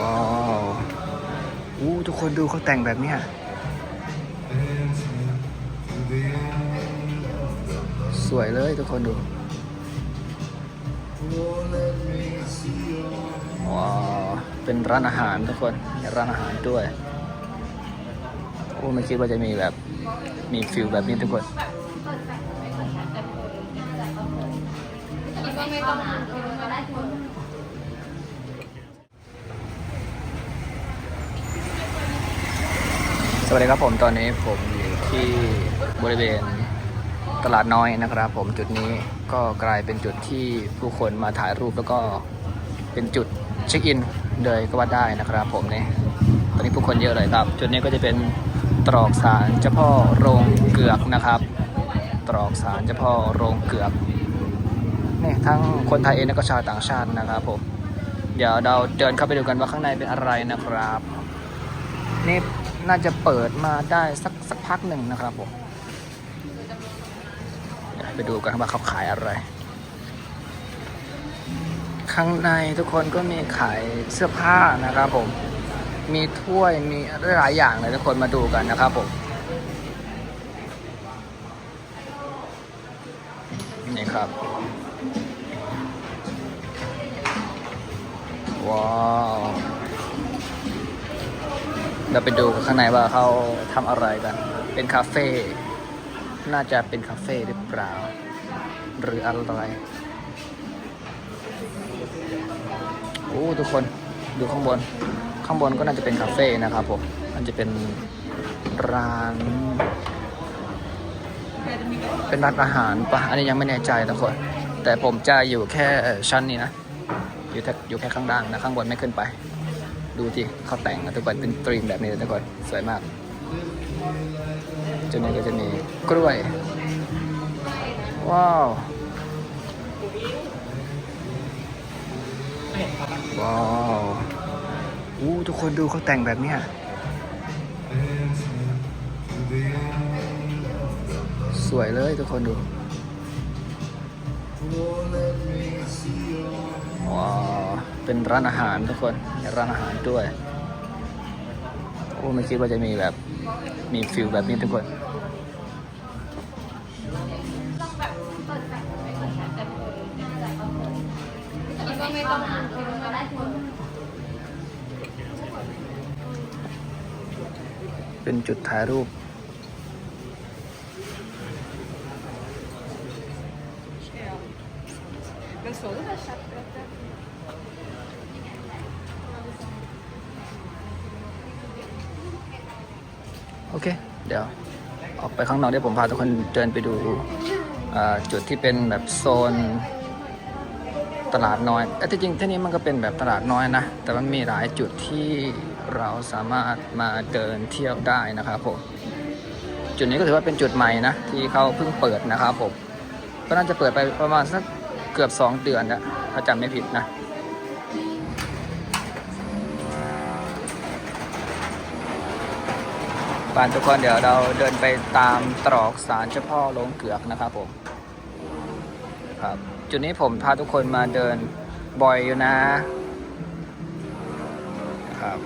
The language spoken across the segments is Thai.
ว้าวอู้ทุกคนดูเขาแต่งแบบเนี้ยสวยเลยทุกคนดู ว้าว เป็นร้านอาหารทุกคนมีร้านอาหารด้วย โอ้ไม่คิดว่าจะมีแบบ มีฟิลแบบนี้ทุกคนส วัสดีครับผมตอนนี้ผมอยู่ที่บริเวณตลาดน้อยนะครับ ผมจุดนี้ก็กลายเป็นจุดที่ผู้คนมาถ่ายรูปแล้วก็เป็นจุดเช็คอินเลยก็ว่าได้นะครับ ผมเนี่ยตอนนี้ผู้คนเยอะเลยครับ จุดนี้ก็จะเป็นตรอกสารเจ้าพ่อโรงเกือกนะครับ ตรอกสารเจ้าพ่อโรงเกือกเนี่ยทั้งคนไทยเองแล้วก็ชาวต่างชาตินะครับผมเดี๋ยวเราเดินเข้าไปดูกันว่าข้างในเป็นอะไรนะครับนี่ น่าจะเปิดมาได้สักสักพักหนึ่งนะครับผมไปดูกันว่าเขาขายอะไร ข้างในทุกคนก็มีขายเสื้อผ้านะครับผม มีถ้วยมีหลายอย่างเลยทุกคนมาดูกันนะครับผมนี่ครับ ว้าว เราไปดูข้างในว่าเขาทำอะไรกัน เป็นคาเฟ่ น่าจะเป็นคาเฟ่หรือเปล่า หรืออะไร โอ้ทุกคนดูข้างบน ข้างบนก็น่าจะเป็นคาเฟ่นะครับผม มันจะเป็นร้าน เป็นร้านอาหารปะอันนี้ยังไม่แน่ใจทุกคน แต่ผมจะอยู่แค่ชั้นนี้นะ อยู่แค่อยู่แค่ข้างล่างนะ ข้างบนไม่ขึ้นไป ดูที่เขาแต่งนะทุกคนเป็นตรีมแบบนี้นะทุกคนสวยมากจุดนี้ก็จะมีกล้วย ว้าวว้าวอู้ทุกคนดูเขาแต่งแบบเนี้ยสวยเลยทุกคนดู ว้าว เป็นร้านอาหารทุกคนร้านอาหารด้วยโอ้ไม่คิดว่าจะมีแบบมีฟิลแบบนี้ทุกคนเป็นจุดถ่ายรูป Men så du det kjøttbrettet? โอเค เดี๋ยวออกไปข้างนอกเดี๋ยวผมพาทุกคนเดินไปดูจุดที่เป็นแบบโซนตลาดน้อยแต่จริงที่นี่มันก็เป็นแบบตลาดน้อยนะ แต่มันมีหลายจุดที่เราสามารถมาเดินเที่ยวได้นะครับผม จุดนี้ก็ถือว่าเป็นจุดใหม่นะ ที่เขาเพิ่งเปิดนะครับผม ก็น่าจะเปิดไปประมาณสักเกือบ 2 เดือนแล้วถ้าจำไม่ผิดนะ บานทุกคนเดี๋ยวเราเดินไปตามตรอกสารเจ้าพ่อโลงเกือกนะครับผมครับจุดนี้ผมพาทุกคนมาเดินบ่อยอยู่นะครับ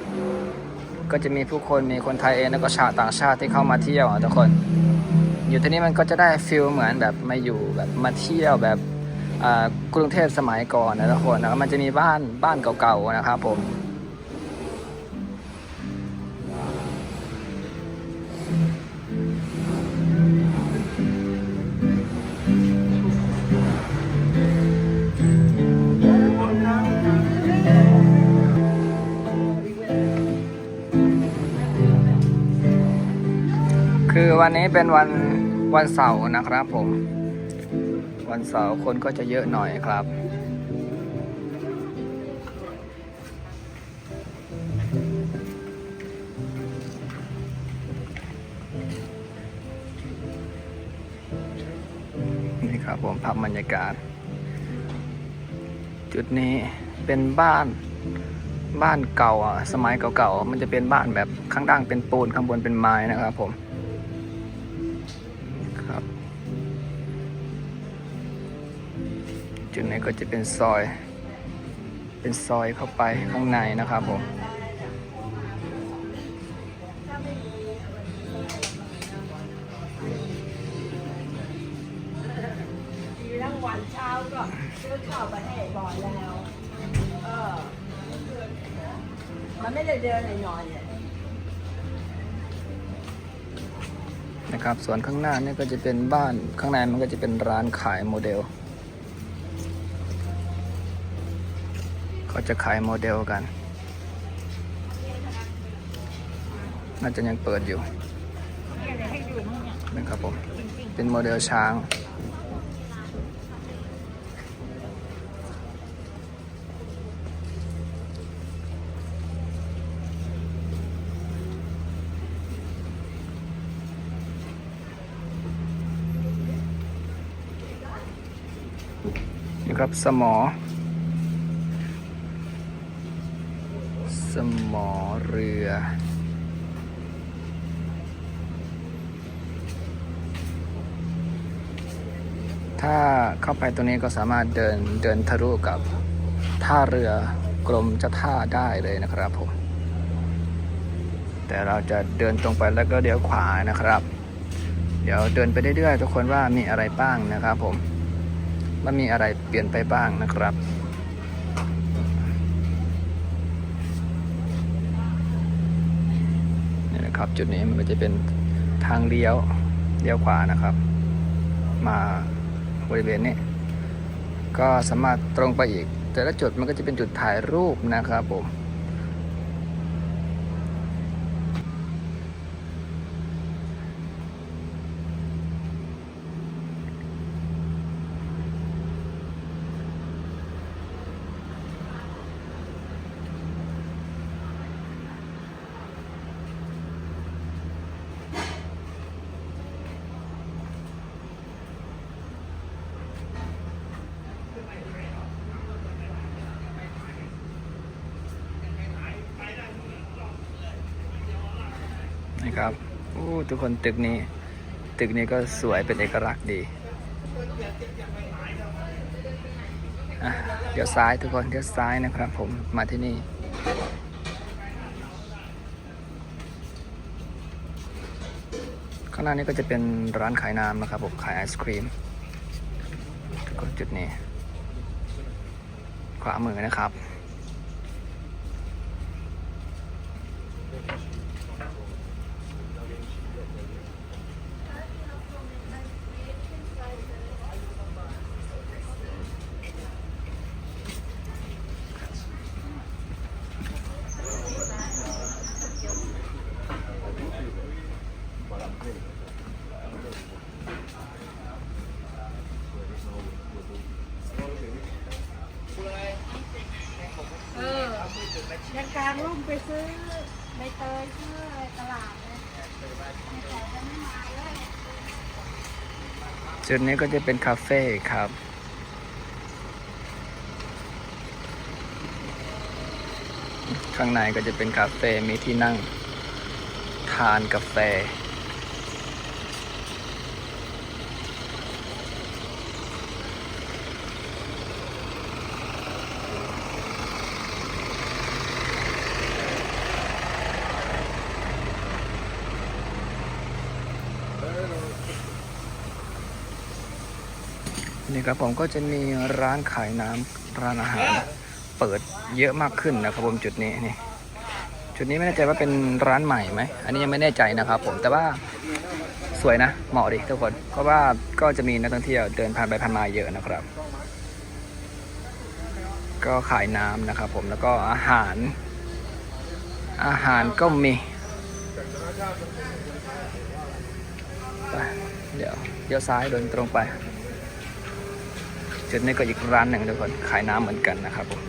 ก็จะมีผู้คนมีคนไทยเองแล้วก็ชาวต่างชาติที่เข้ามาเที่ยวทุกคน อยู่ที่นี่มันก็จะได้ฟิลเหมือนแบบมาอยู่แบบมาเที่ยวแบบกรุงเทพสมัยก่อนนะทุกคนนะมันจะมีบ้านบ้านเก่าๆนะครับผม วันนี้เป็นวันวันเสาร์นะครับผม วันเสาร์คนก็จะเยอะหน่อยครับ นี่ครับผมภาพบรรยากาศ จุดนี้เป็นบ้านบ้านเก่าอะสมัยเก่าๆมันจะเป็นบ้านแบบข้างล่างเป็นปูนข้างบนเป็นไม้นะครับผม ครับ จุดนี้ก็จะเป็นซอย เป็นซอยเข้าไปข้างในนะครับผมทีทั้งวันเช้าก็ซื้อข้าวไปให้บ่อยแล้ว เออ มันไม่ได้เดินหน่อยๆ นะครับ ส่วนข้างหน้านี่ก็จะเป็นบ้านข้างในมันก็จะเป็นร้านขายโมเดลเขาจะขายโมเดลกัน น่าจะยังเปิดอยู่นะครับผมเป็นโมเดลช้าง นี่ ครับสมอ สมอเรือ ถ้าเข้าไปตรงนี้ก็สามารถเดินเดินทะลุกับท่าเรือกรมเจ้าท่าได้เลยนะครับผม แต่เราจะเดินตรงไปแล้วก็เดี๋ยวขวานะครับ เดี๋ยวเดินไปเรื่อยๆทุกคนว่ามีอะไรบ้างนะครับผม ว่ามีอะไรเปลี่ยนไปบ้างนะครับนี่นะครับจุดนี้มันจะเป็นทางเลี้ยวเลี้ยวขวานะครับ มาบริเวณนี้ ก็สามารถตรงไปอีก แต่ละจุดมันก็จะเป็นจุดถ่ายรูปนะครับผม นะครับโอ้ทุกคนตึกนี้ ตึกนี้ก็สวยเป็นเอกลักษณ์ดีเดี๋ยวซ้ายทุกคนเดี๋ยวซ้ายนะครับ ผมมาที่นี่ ข้างหน้านี้ก็จะเป็นร้านขายน้ำนะครับผมขายไอศครีมทุกคนจุดนี้ ขวามือนะครับ เออยังกลางร่มไปซื้อใบเตยซื้ออะไรตลาดเลยไม่ขายจะไม่มาเลย จุดนี้ก็จะเป็นคาเฟ่ครับ ข้างในก็จะเป็นคาเฟ่มีที่นั่ง ทานกาแฟ นี่ครับผมก็จะมีร้านขายน้ำร้านอาหารเปิดเยอะมากขึ้นนะครับผมจุดนี้นี่จุดนี้ไม่แน่ใจว่าเป็นร้านใหม่ไหมอันนี้ยังไม่แน่ใจนะครับผมแต่ว่าสวยนะเหมาะดิทุกคนเพราะว่าก็จะมีนักท่องเที่ยวเดินผ่านไปผ่านมาเยอะนะครับ ก็ขายน้ำนะครับผมแล้วก็อาหาร อาหารก็มีไปเดี๋ยวเดี๋ยวซ้ายเดินตรงไป จุดนี้ก็อีกร้านหนึ่งทุกคนขายน้ำเหมือนกันนะครับผม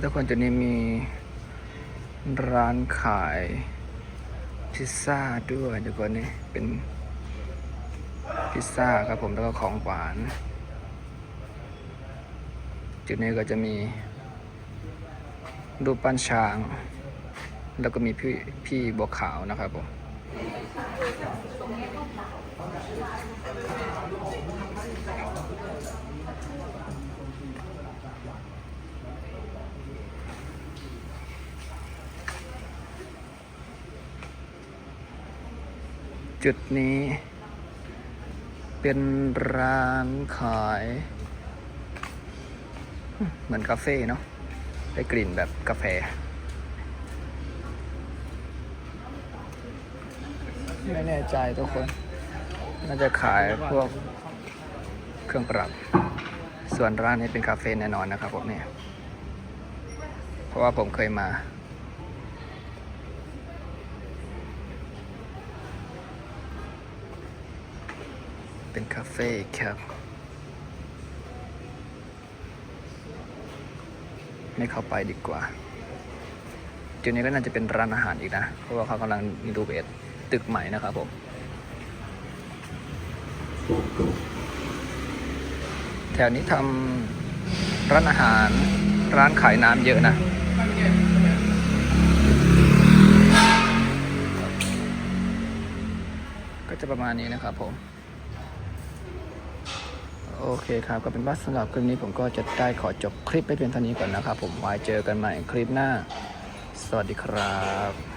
ทุกคนจุดนี้มีร้านขายพิซซ่าด้วยทุกคนนี่เป็นพิซซ่าครับผมแล้วก็ของหวาน จุดนี้ก็จะมีรูปปั้นช้าง แล้วก็มีพี่พี่บัวขาวนะครับผม จุดนี้ เป็นร้านขาย เหมือนคาเฟ่เนาะได้กลิ่นแบบกาแฟ ไม่แน่ใจทุกคน น่าจะขายพวกเครื่องปรับ ส่วนร้านนี้เป็นคาเฟ่แน่นอนนะครับผมเนี่ย เพราะว่าผมเคยมา เป็นคาเฟ่ครับ ไม่เข้าไปดีกว่า จุดนี้ก็น่าจะเป็นร้านอาหารอีกนะ เพราะว่าเขากำลังรีโนเวทตึกใหม่นะครับผมแถวนี้ทำร้านอาหารร้านขายน้ำเยอะนะก็จะประมาณนี้นะครับผม โอเคครับ ก็เป็นว่าสำหรับคลิปนี้ผมก็จะได้ขอจบคลิปไปเพียงเท่านี้ก่อนนะครับ ผมไว้เจอกันใหม่คลิปหน้า สวัสดีครับ